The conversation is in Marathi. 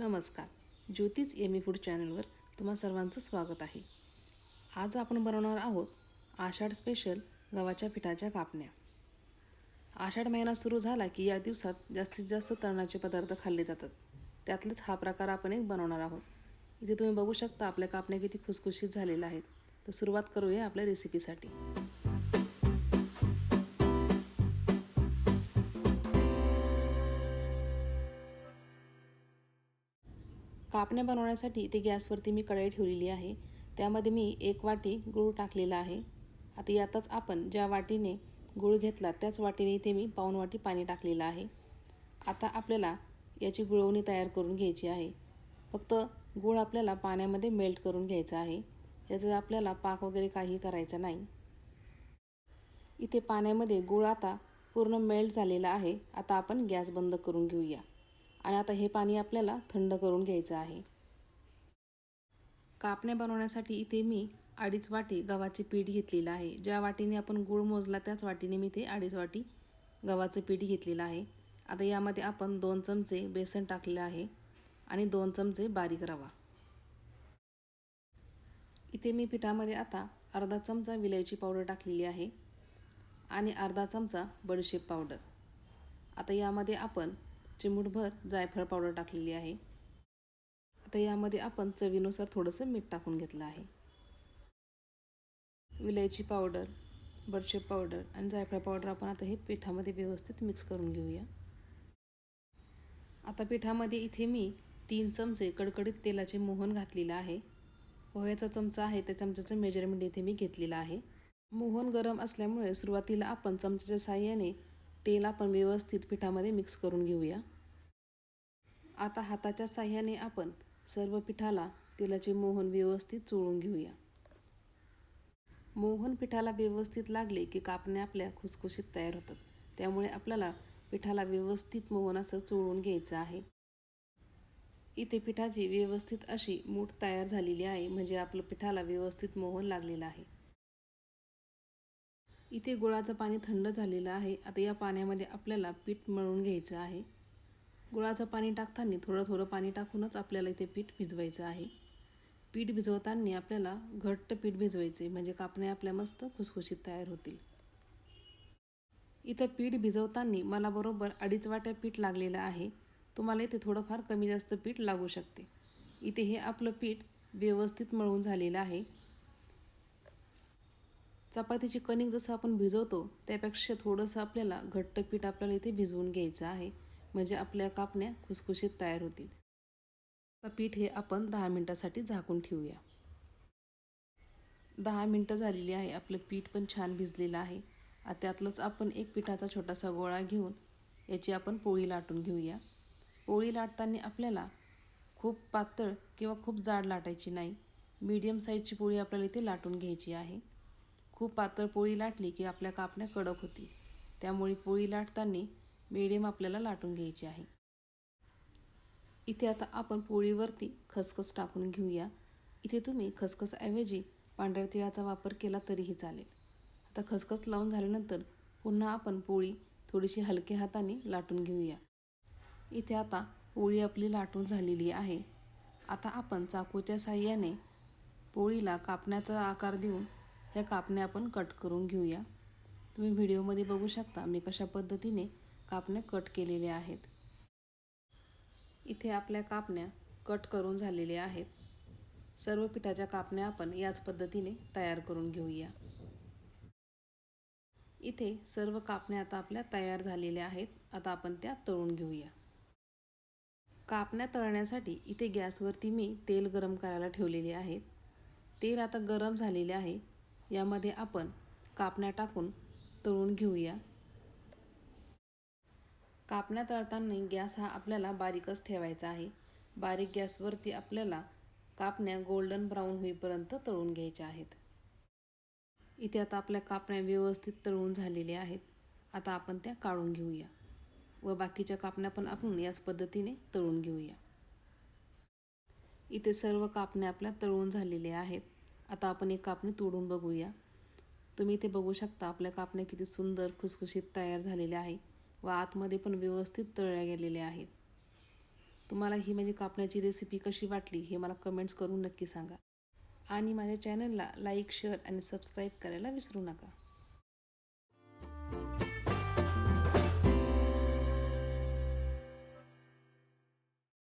नमस्कार. ज्योतिष एमी फूड चॅनलवर तुम्हा सर्वांचं स्वागत आहे. आज आपण बनवणार आहोत आषाढ स्पेशल गव्हाच्या पिठाच्या कापण्या. आषाढ महिना सुरू झाला की या दिवसात जास्तीत जास्त तळणाचे पदार्थ खाल्ले जातात. त्यातलेच हा प्रकार आपण एक बनवणार आहोत. इथे तुम्ही बघू शकता आपल्या कापण्या किती खुसखुशीत झालेल्या आहेत. तर सुरुवात करूया आपल्या रेसिपीसाठी कापण्या बनवण्यासाठी ती गॅसवरती मी कढई ठेवलेली आहे. त्यामध्ये मी एक वाटी गूळ टाकलेला आहे. आता यातच आपण ज्या वाटीने गूळ घेतला त्याच वाटीने इथे मी पाऊण वाटी पाणी टाकलेलं आहे. आता आपल्याला याची गुळवणी तयार करून घ्यायची आहे. फक्त गूळ आपल्याला पाण्यामध्ये मेल्ट करून घ्यायचा आहे. याचं आपल्याला पाक वगैरे काही करायचं नाही. इथे पाण्यामध्ये गूळ आता पूर्ण मेल्ट झालेला आहे. आता आपण गॅस बंद करून घेऊया. आणि आता हे पाणी आपल्याला थंड करून घ्यायचं आहे. कापण्या बनवण्यासाठी इथे मी अडीच वाटी गव्हाचे पीठ घेतलेलं आहे. ज्या वाटीने आपण गूळ मोजला त्याच वाटीने मी ते अडीच वाटी गव्हाचं पीठ घेतलेलं आहे. आता यामध्ये आपण दोन चमचे बेसन टाकलेलं आहे आणि दोन चमचे बारीक रवा. इथे मी पिठामध्ये आता अर्धा चमचा विलायची पावडर टाकलेली आहे आणि अर्धा चमचा बडीशेप पावडर. आता यामध्ये आपण चिमूटभर जायफळ पावडर टाकलेली आहे. आता यामध्ये आपण चवीनुसार थोडंसं मीठ टाकून घेतलं आहे. विलायची पावडर बडशेप पावडर आणि जायफळ पावडर आपण आता हे पिठामध्ये व्यवस्थित मिक्स करून घेऊया. आता पिठामध्ये इथे मी तीन चमचे कडकडीत तेलाचे मोहन घातलेलं आहे. पोह्याचा चमचा आहे त्या चमच्याचं मेजरमेंट इथे मी घेतलेलं आहे. मोहन गरम असल्यामुळे सुरुवातीला आपण चमच्याच्या साह्याने तेल आपण व्यवस्थित पिठामध्ये मिक्स करून घेऊया. आता हाताच्या साह्याने आपण सर्व पिठाला तेलाचे मोहन व्यवस्थित चोळून घेऊया. मोहन पिठाला व्यवस्थित लागले की कापण्या आपल्या खुसखुशीत तयार होतात. त्यामुळे आपल्याला पिठाला व्यवस्थित मोहन असं चोळून घ्यायचं आहे. इथे पिठाची व्यवस्थित अशी मूठ तयार झालेली आहे म्हणजे आपलं पिठाला व्यवस्थित मोहन लागलेलं आहे. इथे गुळाचं पाणी थंड झालेलं आहे. आता या पाण्यामध्ये आपल्याला पीठ मळून घ्यायचं आहे. गुळाचं पाणी टाकताना थोडं थोडं पाणी टाकूनच आपल्याला इथे पीठ भिजवायचं आहे. पीठ भिजवताना आपल्याला घट्ट पीठ भिजवायचे म्हणजे कापण्या आपल्या मस्त खुसखुशीत तयार होतील. इथं पीठ भिजवताना मला बरोबर अडीच वाट्या पीठ लागलेलं आहे. तुम्हाला इथे थोडंफार कमी जास्त पीठ लागू शकते. इथे हे आपलं पीठ व्यवस्थित मळून झालेलं आहे. चपातीची कणिक जसं आपण भिजवतो त्यापेक्षा थोडंसं आपल्याला घट्ट पीठ आपल्याला इथे भिजवून घ्यायचं आहे. म्हणजे आपल्या कापण्या खुसखुशीत तयार होतील. आता पीठ हे आपण दहा मिनटासाठी झाकून ठेवूया. दहा मिनटं झालेली आहे. आपलं पीठ पण छान भिजलेलं आहे. त्यातलंच आपण एक पिठाचा छोटासा गोळा घेऊन याची आपण पोळी लाटून घेऊया. पोळी लाटताना आपल्याला खूप पातळ किंवा खूप जाड लाटायची नाही. मीडियम साईजची पोळी आपल्याला इथे लाटून घ्यायची आहे. खूप पातळ पोळी लाटली की आपल्या कापण्या कडक होती त्यामुळे पोळी लाटताना मिडियम आपल्याला लाटून घ्यायची आहे. इथे आता आपण पोळीवरती खसखस टाकून घेऊया. इथे तुम्ही खसखसऐवजी पांढऱ्या तिळाचा वापर केला तरीही चालेल. आता खसखस लावून झाल्यानंतर पुन्हा आपण पोळी थोडीशी हलक्या हाताने लाटून घेऊया. इथे आता पोळी आपली लाटून झालेली आहे. आता आपण चाकूच्या साह्याने पोळीला कापण्याचा आकार देऊन ह्या कापण्या आपण कट करून घेऊया. तुम्ही व्हिडिओमध्ये बघू शकता मी कशा पद्धतीने कापण्या कट केलेल्या आहेत. इथे आपल्या कापण्या कट करून झालेल्या आहेत. सर्व पिठाच्या कापण्या आपण याच पद्धतीने तयार करून घेऊया. इथे सर्व कापण्या आता आपल्या तयार झालेल्या आहेत. आता आपण त्या तळून घेऊया. कापण्या तळण्यासाठी इथे गॅसवरती मी तेल गरम करायला ठेवलेले आहेत तेल आता गरम झालेले आहे. यामध्ये आपण कापण्या टाकून तळून घेऊया. कापण्या तळताना गॅस हा आपल्याला बारीकच ठेवायचा आहे. बारीक गॅसवरती आपल्याला कापण्या गोल्डन ब्राऊन होईपर्यंत तळून घ्यायच्या आहेत. इथे आता आपल्या कापण्या व्यवस्थित तळून झालेल्या आहेत. आता आपण त्या काढून घेऊया व बाकीच्या कापण्या पण आपण याच पद्धतीने तळून घेऊया. इथे सर्व कापण्या आपल्या तळून झालेल्या आहेत. आता आपण एक कापणी तोडून बघूया. तुम्ही इथे बघू शकता आपल्या कापण्या किती सुंदर खुसखुशीत तयार झालेल्या आहे व आतमध्ये पण व्यवस्थित तळल्या गेलेल्या आहेत. तुम्हाला ही माझी कापण्याची रेसिपी कशी वाटली हे मला कमेंट्स करून नक्की सांगा. आणि माझ्या चॅनलला लाईक शेअर आणि सबस्क्राईब करायला विसरू नका.